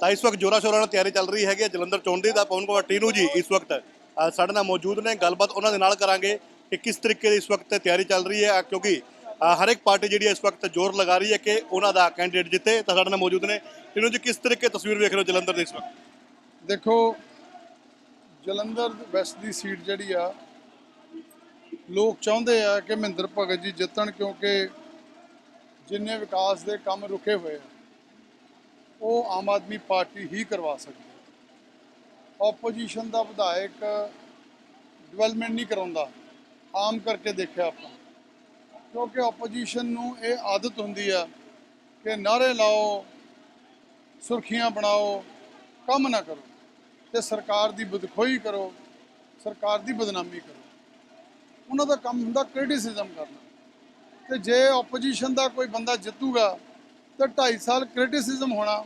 ਤਾਂ ਇਸ ਵਕਤ ਜੋਰਾ ਸ਼ੋਰਾਂ ਨਾਲ ਤਿਆਰੀ ਚੱਲ ਰਹੀ ਹੈਗੀ ਹੈ ਜਲੰਧਰ ਚੋਣ ਦੀ ਤਾਂ ਪਵਨ ਕੁਮਾਰ ਟੀਨੂ ਜੀ ਇਸ ਵਕਤ ਸਾਡੇ ਨਾਲ ਮੌਜੂਦ ਨੇ। ਗੱਲਬਾਤ ਉਹਨਾਂ ਦੇ ਨਾਲ ਕਰਾਂਗੇ ਕਿ ਕਿਸ ਤਰੀਕੇ ਦੀ ਇਸ ਵਕਤ ਤਿਆਰੀ ਚੱਲ ਰਹੀ ਹੈ ਕਿਉਂਕਿ ਹਰ ਇੱਕ ਪਾਰਟੀ ਜਿਹੜੀ ਇਸ ਵਕਤ ਜ਼ੋਰ ਲਗਾ ਰਹੀ ਹੈ ਕਿ ਉਹਨਾਂ ਦਾ ਕੈਂਡੀਡੇਟ ਜਿੱਤੇ। ਤਾਂ ਸਾਡੇ ਨਾਲ ਮੌਜੂਦ ਨੇ। ਟੀਨੂ ਜੀ, ਕਿਸ ਤਰੀਕੇ ਤਸਵੀਰ ਵੇਖ ਰਹੇ ਹੋ ਜਲੰਧਰ ਦੀ ਇਸ ਵਕਤ? ਦੇਖੋ, ਜਲੰਧਰ ਵੈਸਟ ਦੀ ਸੀਟ ਜਿਹੜੀ ਆ, ਲੋਕ ਚਾਹੁੰਦੇ ਆ ਕਿ ਮਹਿੰਦਰ ਭਗਤ ਜੀ ਜਿੱਤਣ ਕਿਉਂਕਿ ਜਿੰਨੇ ਵਿਕਾਸ ਦੇ ਕੰਮ ਰੁਕੇ ਹੋਏ ਆ। ਉਹ ਆਮ ਆਦਮੀ ਪਾਰਟੀ ਹੀ ਕਰਵਾ ਸਕਦੀ ਹੈ। ਆਪੋਜੀਸ਼ਨ ਦਾ ਵਿਧਾਇਕ ਡਿਵੈਲਪਮੈਂਟ ਨਹੀਂ ਕਰਾਉਂਦਾ। ਆਮ ਕਰਕੇ ਦੇਖਿਆ ਆਪਾਂ। ਕਿਉਂਕਿ ਆਪੋਜੀਸ਼ਨ ਨੂੰ ਇਹ ਆਦਤ ਹੁੰਦੀ ਆ ਕਿ ਨਾਰੇ ਲਾਓ, ਸੁਰਖੀਆਂ ਬਣਾਓ, ਕੰਮ ਨਾ ਕਰੋ ਤੇ ਸਰਕਾਰ ਦੀ ਬਦਖੋਈ ਕਰੋ, ਸਰਕਾਰ ਦੀ ਬਦਨਾਮੀ ਕਰੋ। ਉਹਨਾਂ ਦਾ ਕੰਮ ਹੁੰਦਾ ਕ੍ਰਿਟਿਸਿਜ਼ਮ ਕਰਨਾ। ਤੇ ਜੇ ਆਪੋਜੀਸ਼ਨ ਦਾ ਕੋਈ ਬੰਦਾ ਜਿੱਤੂਗਾ ਤੇ 2.5 ਸਾਲ ਕ੍ਰਿਟਿਸਿਜ਼ਮ ਹੋਣਾ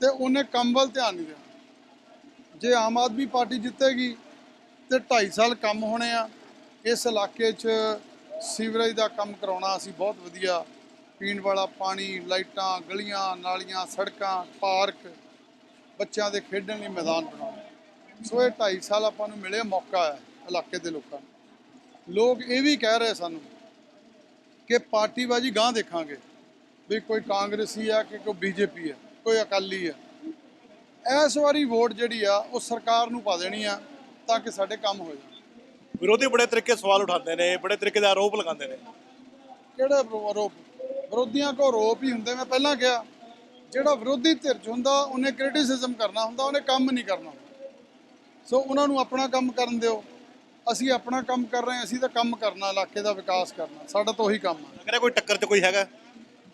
ਤੇ ਉਹਨੇ ਕੰਮ ਵੱਲ ਧਿਆਨ ਨਹੀਂ ਦੇਣਾ। ਜੇ ਆਮ ਆਦਮੀ ਪਾਰਟੀ ਜਿੱਤੇਗੀ ਤੇ 2.5 ਸਾਲ ਕੰਮ ਹੋਣੇ ਆ, ਇਸ ਇਲਾਕੇ 'ਚ ਸੀਵਰੇਜ ਦਾ ਕੰਮ ਕਰਾਉਣਾ ਅਸੀਂ ਬਹੁਤ ਵਧੀਆ। ਪੀਣ ਵਾਲਾ ਪਾਣੀ, ਲਾਈਟਾਂ, ਗਲੀਆਂ, ਨਾਲੀਆਂ, ਸੜਕਾਂ, ਪਾਰਕ, ਬੱਚਿਆਂ ਦੇ ਖੇਡਣ ਲਈ ਮੈਦਾਨ ਬਣਾਉਣਾ। ਸੋ ਇਹ 2.5 ਸਾਲ ਆਪਾਂ ਨੂੰ ਮਿਲਿਆ ਮੌਕਾ ਹੈ ਇਲਾਕੇ ਦੇ ਲੋਕਾਂ ਨੂੰ। ਲੋਕ ਇਹ ਵੀ ਕਹਿ ਰਹੇ ਸਾਨੂੰ ਕਿ ਪਾਰਟੀਬਾਜੀ ਗਾਂ ਦੇਖਾਂਗੇ। ਵੀ ਕੋਈ ਕਾਂਗਰਸੀ ਆ ਕਿ ਕੋਈ ਬੀਜੇਪੀ ਹੈ ਕੋਈ ਅਕਾਲੀ ਹੈ ਇਸ ਵਾਰੀ ਵੋਟ ਜਿਹੜੀ ਆ ਉਹ ਸਰਕਾਰ ਨੂੰ ਪਾ ਦੇਣੀ ਆ ਤਾਂ ਕਿ ਸਾਡੇ ਕੰਮ ਹੋ ਜਾਣ। ਵਿਰੋਧੀ ਬੜੇ ਤਰੀਕੇ ਸਵਾਲ ਉਠਾਉਂਦੇ ਨੇ ਬੜੇ ਤਰੀਕੇ ਦੇ ਆਰੋਪ ਲਗਾਉਂਦੇ ਨੇ। ਕਿਹੜਾ ਆਰੋਪ? ਵਿਰੋਧੀਆਂ ਕੋ ਆਰੋਪ ਹੀ ਹੁੰਦੇ ਮੈਂ ਪਹਿਲਾਂ ਕਿਹਾ ਜਿਹੜਾ ਵਿਰੋਧੀ ਧਿਰ 'ਚ ਹੁੰਦਾ ਉਹਨੇ ਕ੍ਰਿਟਿਸਿਜ਼ਮ ਕਰਨਾ ਹੁੰਦਾ ਉਹਨੇ ਕੰਮ ਨਹੀਂ ਕਰਨਾ ਸੋ ਉਹਨਾਂ ਨੂੰ ਆਪਣਾ ਕੰਮ ਕਰਨ ਦਿਓ। ਅਸੀਂ ਆਪਣਾ ਕੰਮ ਕਰ ਰਹੇ ਹਾਂ ਅਸੀਂ ਤਾਂ ਕੰਮ ਕਰਨਾ ਇਲਾਕੇ ਦਾ ਵਿਕਾਸ ਕਰਨਾ ਸਾਡਾ ਤਾਂ ਉਹੀ ਕੰਮ ਆ। ਕੋਈ ਟੱਕਰ 'ਚ ਕੋਈ ਹੈਗਾ?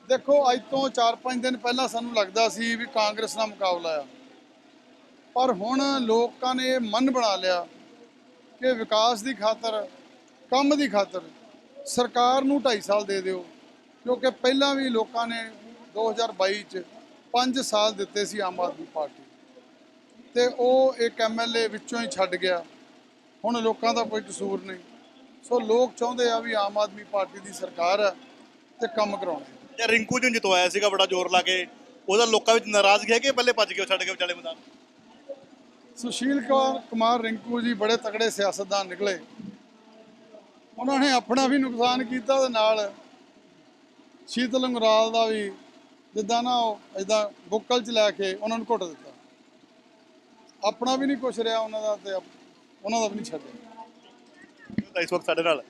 ਦੇਖੋ, ਅੱਜ ਤੋਂ 4-5 ਦਿਨ ਪਹਿਲਾਂ ਸਾਨੂੰ ਲੱਗਦਾ ਸੀ ਵੀ ਕਾਂਗਰਸ ਨਾਲ ਮੁਕਾਬਲਾ ਆ। ਪਰ ਹੁਣ ਲੋਕਾਂ ਨੇ ਮਨ ਬਣਾ ਲਿਆ ਕਿ ਵਿਕਾਸ ਦੀ ਖਾਤਰ, ਕੰਮ ਦੀ ਖਾਤਰ ਸਰਕਾਰ ਨੂੰ 2.5 ਸਾਲ ਦੇ ਦਿਓ। ਕਿਉਂਕਿ ਪਹਿਲਾਂ ਵੀ ਲੋਕਾਂ ਨੇ 2022 ਚ 5 ਸਾਲ ਦਿੱਤੇ ਸੀ ਆਮ ਆਦਮੀ ਪਾਰਟੀ। ਤੇ ਉਹ ਇੱਕ ਐਮਐਲਏ ਵਿੱਚੋਂ ਹੀ ਛੱਡ ਗਿਆ। ਹੁਣ ਲੋਕਾਂ ਦਾ ਕੋਈ ਕਸੂਰ ਨਹੀਂ। ਸੋ ਲੋਕ ਚਾਹੁੰਦੇ ਆ ਵੀ ਆਮ ਆਦਮੀ ਪਾਰਟੀ ਦੀ ਸਰਕਾਰ ਹੈ ਤੇ ਕੰਮ ਕਰਾਉਣੇ। ਜਾਂ ਰਿੰਕੂ ਜੀ ਨੂੰ ਜਿਤਵਾਇਆ ਸੀਗਾ ਬੜਾ ਜ਼ੋਰ ਲਾ ਕੇ ਉਹਦਾ ਲੋਕਾਂ ਵਿੱਚ ਨਾਰਾਜ਼ਗੀ ਹੈ ਕਿ ਪਹਿਲੇ ਭੱਜ ਕੇ ਉਹ ਛੱਡ ਕੇ ਵਿਚਾਲੇ ਮੈਦਾਨ? ਸੁਸ਼ੀਲ ਕੁਮਾਰ ਕੁਮਾਰ ਰਿੰਕੂ ਜੀ ਬੜੇ ਤਕੜੇ ਸਿਆਸਤਦਾਨ ਨਿਕਲੇ। ਉਹਨਾਂ ਨੇ ਆਪਣਾ ਵੀ ਨੁਕਸਾਨ ਕੀਤਾ ਤੇ ਨਾਲ ਸ਼ੀਤਲ ਅੰਗਰਾਲ ਦਾ ਵੀ ਜਿੱਦਾਂ ਨਾ ਉਹ ਇਦਾਂ ਬੁੱਕਲ ਚ ਲੈ ਕੇ ਉਹਨਾਂ ਨੂੰ ਘੁੱਟ ਦਿੱਤਾ। ਆਪਣਾ ਵੀ ਨਹੀਂ ਕੁਛ ਰਿਹਾ ਉਹਨਾਂ ਦਾ ਤੇ ਆਪ- ਉਹਨਾਂ ਦਾ ਵੀ ਨਹੀਂ ਛੱਡਿਆ। ਤਾਂ ਇਸ ਵਕਤ ਸਾਡੇ ਨਾਲ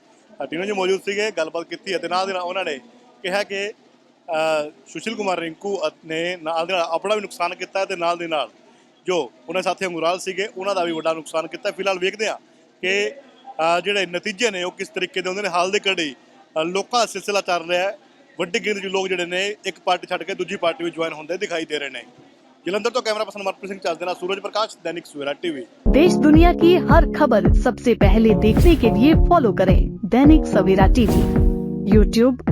ਟੀਨੋ ਜੀ ਮੌਜੂਦ ਸੀਗੇ ਗੱਲਬਾਤ ਕੀਤੀ ਅਤੇ ਨਾਲ ਦੇ ਨਾਲ ਉਹਨਾਂ ਨੇ ਕਿਹਾ ਕਿ ਅ, ਸੁਸ਼ੀਲ ਕੁਮਾਰ ਰਿੰਕੂ ਅ- ਨੇ ਨਾਲ ਦੇ ਨਾਲ ਆਪਣਾ ਵੀ ਨੁਕਸਾਨ ਕੀਤਾ ਹੈ ਤੇ ਨਾਲ ਦੇ ਨਾਲ ਜੋ ਉਹਨਾਂ ਦੇ ਸਾਥੀ ਅੰਗੁਰਾਲ ਸੀਗੇ ਉਹਨਾਂ ਦਾ ਵੀ ਵੱਡਾ ਨੁਕਸਾਨ ਕੀਤਾ ਹੈ। ਫਿਲਹਾਲ ਵੇਖਦੇ ਹਾਂ ਕਿ ਅ, ਜਿਹੜੇ ਨਤੀਜੇ ਨੇ ਉਹ ਕਿਸ ਤਰੀਕੇ ਦੇ ਹੁੰਦੇ ਨੇ ਹਾਲ ਦੇ ਘੜੀ ਅ, ਲੋਕਾਂ ਦਾ ਸਿਲਸਿਲਾ ਚੱਲ ਰਿਹਾ ਹੈ ਵੱਡੀ ਗਿਣਤੀ 'ਚ ਲੋਕ ਜਿਹੜੇ ਨੇ ਇੱਕ ਪਾਰਟੀ ਛੱਡ ਕੇ ਦੂਜੀ ਪਾਰਟੀ ਵਿੱਚ ਜੁਆਇਨ ਹੁੰਦੇ ਦਿਖਾਈ ਦੇ ਰਹੇ ਨੇ ਜਲੰਧਰ ਤੋਂ ਕੈਮਰਾ ਪਰਸਨ ਮਨਪ੍ਰੀਤ ਸਿੰਘ ਚੱਲ ਦੇ ਨਾਲ ਸੂਰਜ ਪ੍ਰਕਾਸ਼ ਦੈਨਿਕ ਸਵੇਰਾ ਟੀਵੀ देश दुनिया की हर खबर सबसे पहले देखने के लिए फॉलो करें दैनिक सवेरा टीवी यूट्यूब